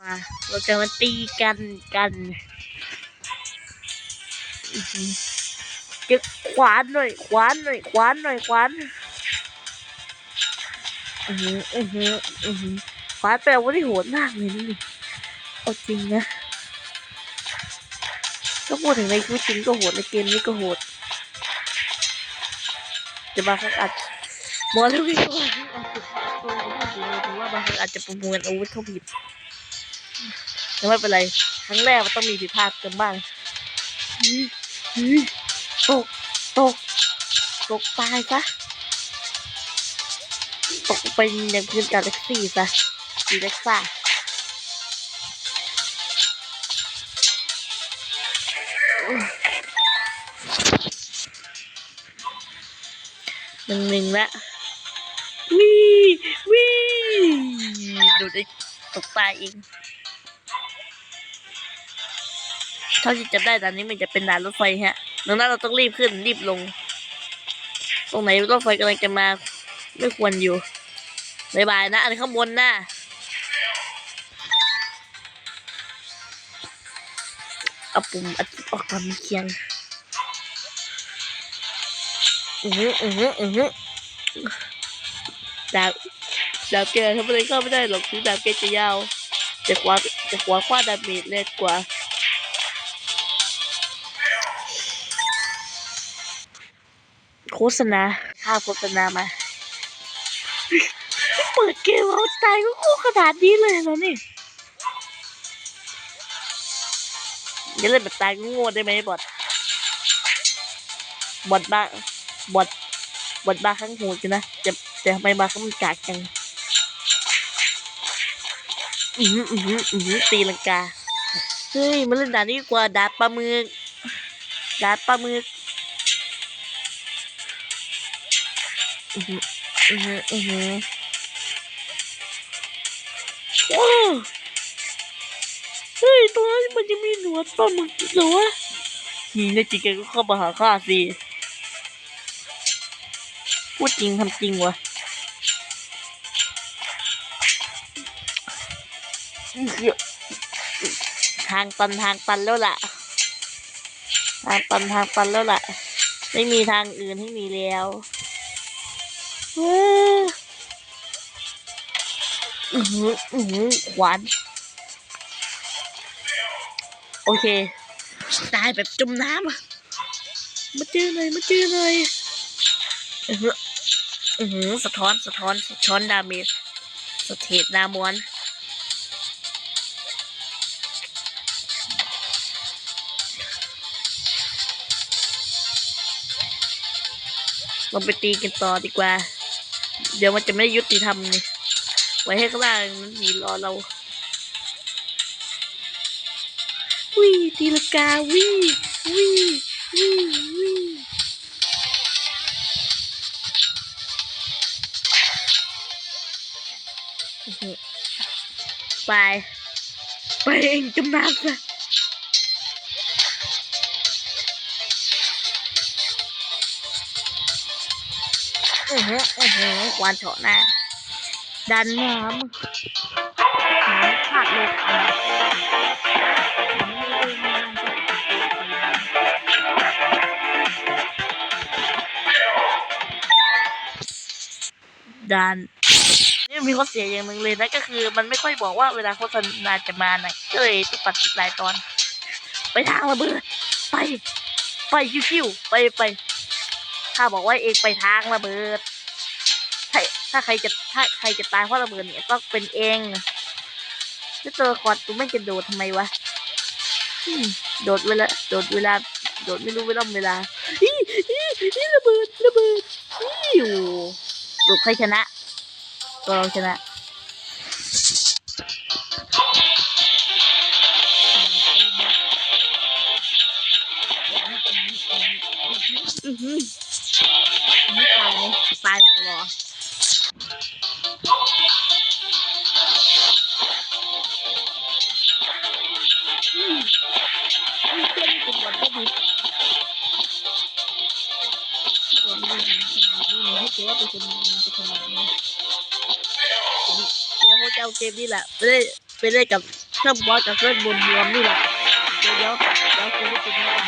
มาเราจะมาตีกันกันจะขวานหน่อยขวานหน่อยขวานหน่อยขวานอือหืออือหืออือหือขวานแปลว่าที่โหดมากเลยนี่เอาจริงนะก็พูดถึงในชีวิตจริงก็โหดในเกมนี้ก็โหด จะบางครั้งอาจมองแล้วพี่ก็ว่าอาจจะตัวที่ถือว่าบางครั้งอาจจะประมวลอาวุธเขาผิด แต่ไม่เป็นไรครั้งแรกมันต้องมีผิดพลาดกันบ้างตกตกตกตายซะตกไปอย่างพื้นกาแล็กซี่ซะดีเล็กซ่าหนึ่งหนึ่งละวิวิดูดิตกตายเอง เท่าที่จำได้ตอนนี้มันจะเป็นด่านรถไฟฮะดังนั้นเราต้องรีบขึ้นรีบลง ตรงไหนรถไฟกำลังจะมา ไม่ควรอยู่บายบายนะ อันข้างบนนะเอาปุ่มอัดออกมาเคียงอือหืออือหืออือหือดาบดาบแกทำอะไรเข้าไม่ได้หรอกถึงดาบแกจะยาวแต่ขวาแต่ขวาขวาดาเมจแรงกว่า โฆษณาค่าโฆษณามา เปิดเกมเอาตายก็คู่ขนาดนี้เลยเหรอนี่อย่าเล่นแบบตายก็โง่ได้ไหมบอดบอดบ้าบอดบอดบ้าข้างหูกันนะจะจะทำไมมาข้างมันกากจังอือหืออือหืออือหือตีลังกา เฮ้ยมาเล่นด่านนี้ดีกว่าดาบปลาหมึกดาบปลาหมึก อือหืออือหืออือหือโอ้เฮ้ยตัวนั้นมันจะมีหนวดปลาหมึกอีกเหรอวะนี่แน่จริงแกก็เข้ามาหาข้าสิพูดจริงทำจริงวะทางตันทางตันแล้วล่ะ ทางตันทางตันแล้วล่ะ ไม่มีทางอื่นให้มีแล้ว อือหืออือหือขวาน โอเค ตายแบบจมน้ำอะมาเจอหน่อยมาเจอหน่อยอือหืออือหือสะท้อนสะท้อนสะท้อนดาเมจสะเทดดามวนลงไปตีกันต่อดีกว่า เดี๋ยวมันจะไม่ยุติธรรมนี่ไว้ให้ข้างล่างมันมีรอเราวิตีลงกาวิวิวิวิอื้อหือไป ไปเองจำนานซ อือหืออือหือควันเฉาะหน้าดันน้ำน้ำขาดเลยดันนี่มีข้อเสียอย่างหนึ่งเลยนะก็คือ มันไม่ค่อยบอกว่าเวลาโฆษณาจะมาไหนก็เลยต้องปัดหลายตอน ไปทางระเบิดไป ไปชิวๆไปไป ถ้าบอกว่าเองไปทางระเบิด ถ้าถ้าใครจะถ้าใครจะตายเพราะระเบิดเนี่ยต้องเป็นเองแล้วตัวละครตัวไม่จะโดดทำไมวะโดดเวลาโดดเวลา โดดไม่รู้เวลาเวลาอีอีอีระเบิดระเบิดอีโอ้ลูกใครชนะ ตัวเราชนะอือหือ เกมนี้แหละไม่ได้ไปเล่นกับเครื่องบอสกับเครื่องบนรวมนี่แหละเดี๋ยวเดี๋ยวเดี๋ยวจะได้ติดแน่กัน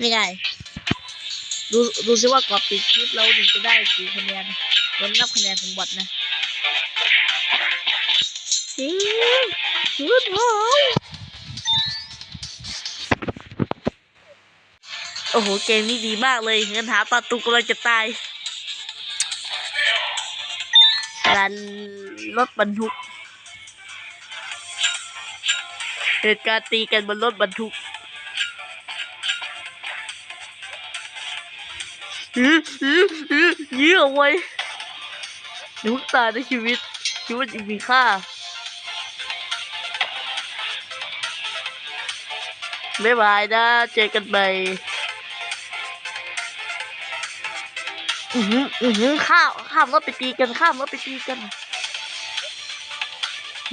นี่ไงดูดูซิว่ากรอบปิดคลิปเราถึงจะได้กี่คะแนนวันนับคะแนนของบอทนะอืม โอ้โห เกมนี้ดีมากเลย เงินหาปลาตุกำลังจะตายดันรถบรรทุกเหตุการ์ตีกันบนรถบรรทุกยื้อยื้อยื้อยื้อเอาไว้หนูตาในชีวิต ชีวิตยังมีค่าบ๊ายบายนะ เจอกันใหม่ อือหืออือหือข้ามข้ามรถไปตีกันข้ามรถไปตีกัน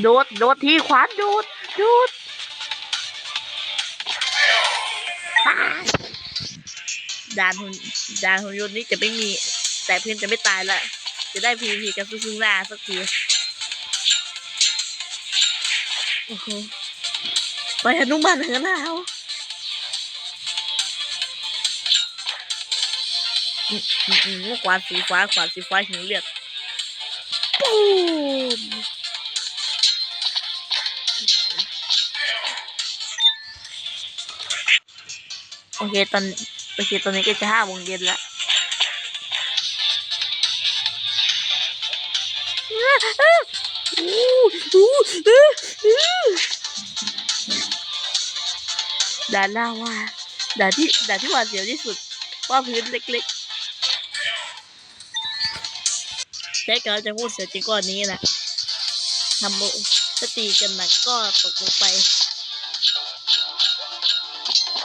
โดดโดดทีขวานโดดโดดด่านหุ่นด่านหุ่นยนต์นี้จะไม่มี แต่เพื่อนจะไม่ตายละจะได้พีพีกันซึ่งหน้าสักทีโอ้โหไปหนุมานเหินหนาว อืมอืมอืมขวานสีฟ้าขวานสีฟ้าหิวเลือดปูมโอเคตอนโอเคตอนนี้ก็จะห้าโมงเย็นละด่านล่าว่าด่านที่ด่านที่หวาดเสียวที่สุดว่าพื้นเล็ก ๆใช้การจะพูดเสียจริงก้อนนี้นะทำโมสตีกันหนักก็ตกลงไป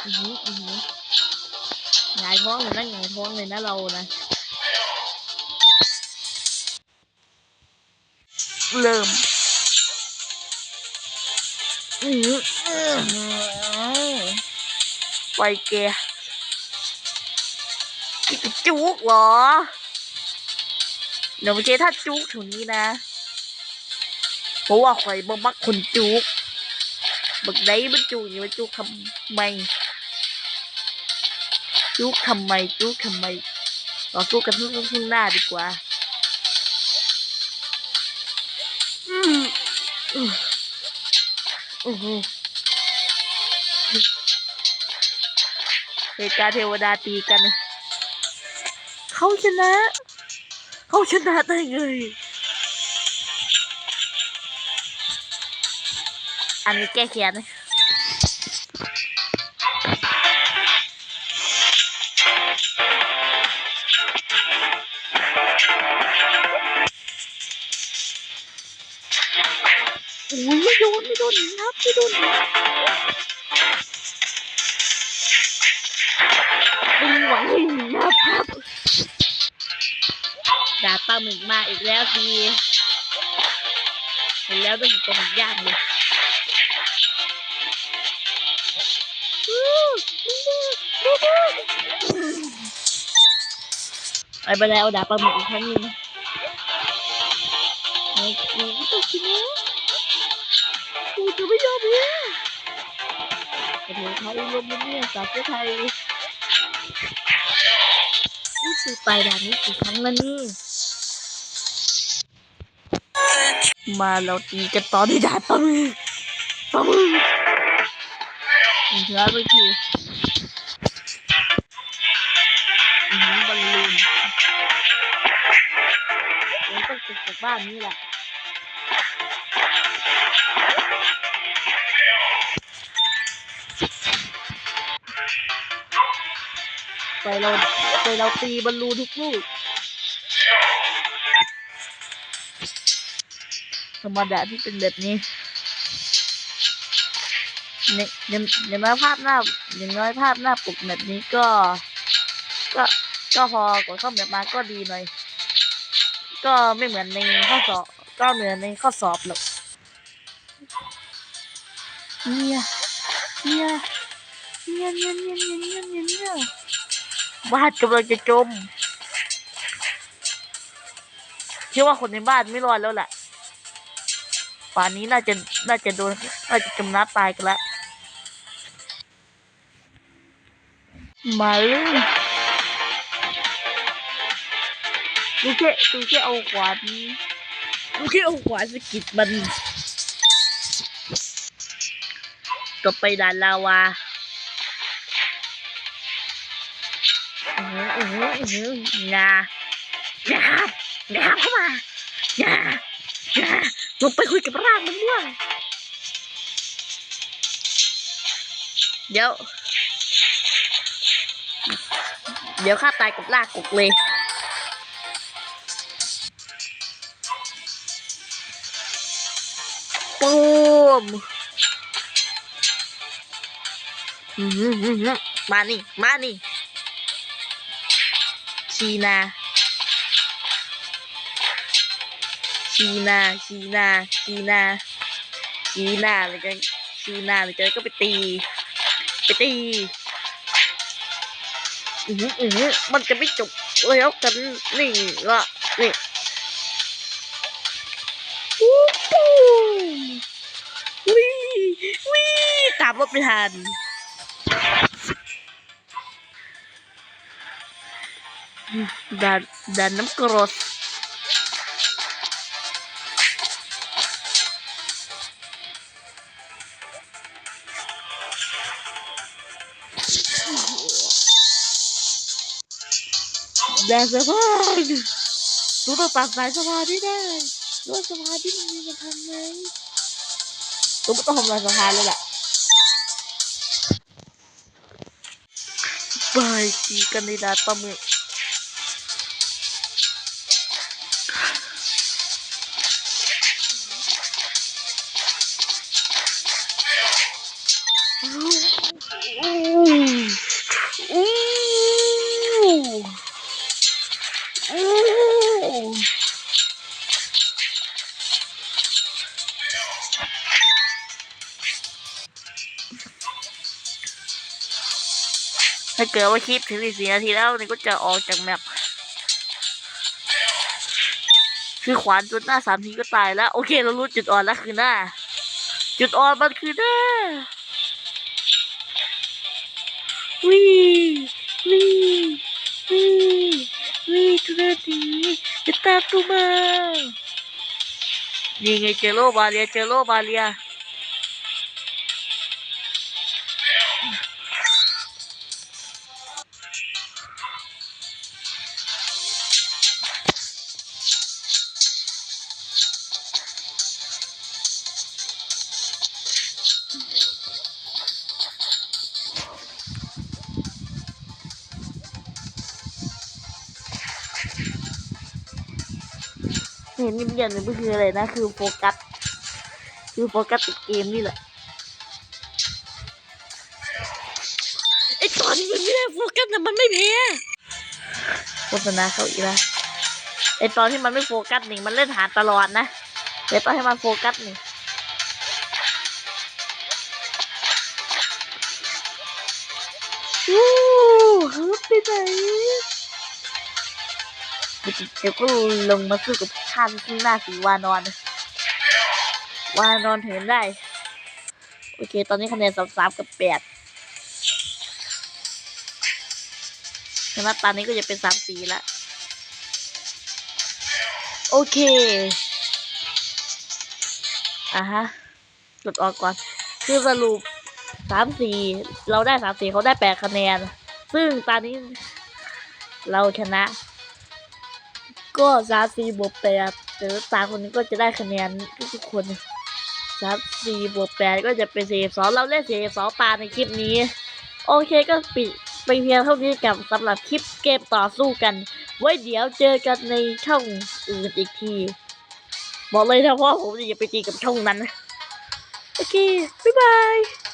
อือหืออือหือหงายท้องเลยนะหงายท้องเลยนะเรานะ เริ่มอือหืออื้อหือไปแกนี่คือจุกเหรอ เดี๋ยวไม่ใช่ถ้าจุกถึงนี้นะ เพราะว่าข่อยบ่มักคนจุกบักไดมันจุกอยู่มันจุกทำไม จุกทำไมจุกทำไมต่อสู้กันทุ่งทุ่งหน้าดีกว่าอืมอืมอือหือเหตุการณ์เทวดาตีกัน เขาชนะ เขาชนะได้ไงอันนี้แก้แค้นนอุ้ยไม่โดนไม่โดนนับไม่โดนนับไม่หวังให้นับครับ ปลาหมึกมาอีกแล้วทีเห็นแล้วต้องตัวมันยากเลยไปไปแล้วดาบปลาหมึกอีกครั้งนึงไอ้กูก็ต้องกินนะกูจะไม่ยอมแพ้ประเทศไทยรวมกันเนี่ยสาวไทยนี่คือไปด่านนี้กี่ครั้งแล้วนี่ มาเราตีกันตอนที่ด่านปลาหมึกปลาหมึกถึงเชื้อไปทีหือบอลลูนเดี๋ยวต้องติดจากบ้านนี่แหละไปเราไปเราตีบอลลูนทุกลูก รรมดาที่เป็นแบบนี้ยอย่างอย่างน้อยภาพหน้าอย่างน้อยภาพหน้าปกแบบนี้ก็ ก็ก็พอกดเข้าแบบมาก็ดีหน่อย ก็ไม่เหมือนในข้อสอบก็เหมือนในข้อสอบหรอกเนี่ยเนี่ยเนี่ยเนี่ยเนี่ยเนี่ยเนี่ยเนี่ยบ้านกำลังจะจมคิดว่าคนในบ้านไม่รอดแล้วแหละ ป่านนี้น่าจะน่าจะโดนน่าจะจมน้ำตายกันล้วมาเลยดูแค่ดูแค่เอาขวานดูแค่เอาขวานสะกิดมันก็ไปด่านลาวาอือหืออือหืออือหืองาอย่าอย่าเข้ามา ลงไปคุยกับร่างมันด้วยเดี๋ยว เดี๋ยวข้าตายกับลากกกเลยปูมมานี่ มานี่ชีนา ชีนาชีนาชีนาชีนาเลยกันชีนาเลยกันก็ไปตี ไปตีอืออือมันจะไม่จบแล้วกันนี่ละนี่วู้ปูวิวิตามรถไม่ทันดันดันน้ำกรด แดนสะพานรู้ต้องตัดสายสะพานที่ได้รู้ว่าสะพานที่มันมีมันทำไงรู้ไม่ต้องทำลายสะพานเลยแหละบายตีกันในดานปลาหมึกอู้ ถ้าเกิดว่าคลิปถึงสี่นาทีแล้วนี่ก็จะออกจากแมปคือขวานจนหน้าสามทีก็ตายแล้ว โอเคเรารู้จุดอ่อนแล้วคือหน้า จุดอ่อนมันคือหน้าวิวิวิวิทุเรศดีจะตามตัวมานี่ไงเจอโลบาเลียเจอโลบาเลีย เห็นมีอย่างหนึ่งก็คืออะไรนะ คือโฟกัส คือโฟกัสติดเกมนี่แหละไอตอนที่มันไม่ได้โฟกัสน่ะมันไม่แพ้โฆษณาเขาอีกแล้วไอตอนที่มันไม่โฟกัสนี่มันเล่นหาตลอดนะแต่ตอนให้มันโฟกัสนี่วู้ฮึบไปไหน เดี๋ยวก็ลงมาสู้กับข้ามที่หน้าสีวานอน วานอนเห็นได้ โอเค ตอนนี้คะแนนสามสามกับแปดชนะตอนนี้ก็จะเป็นสามสีละโอเคอะฮะกดออกก่อน คือสรุปสามสี่เราได้สามสี่เขาได้แปดคะแนน ซึ่งตอนนี้เราชนะ ก็สามสี่บวกแปดแต่ตาคนนี้ก็จะได้คะแนนทุกคนสามสี่บวกแปดก็จะเป็นสี่สองเราเล่นสี่สองตาในคลิปนี้ โอเคก็ปิดไปเพียงเท่านี้กับสำหรับคลิปเกมต่อสู้กัน ไว้เดี๋ยวเจอกันในช่องอื่นอีกที บอกเลยนะว่าผมจะไปตีกับช่องนั้น โอเค บ๊ายบาย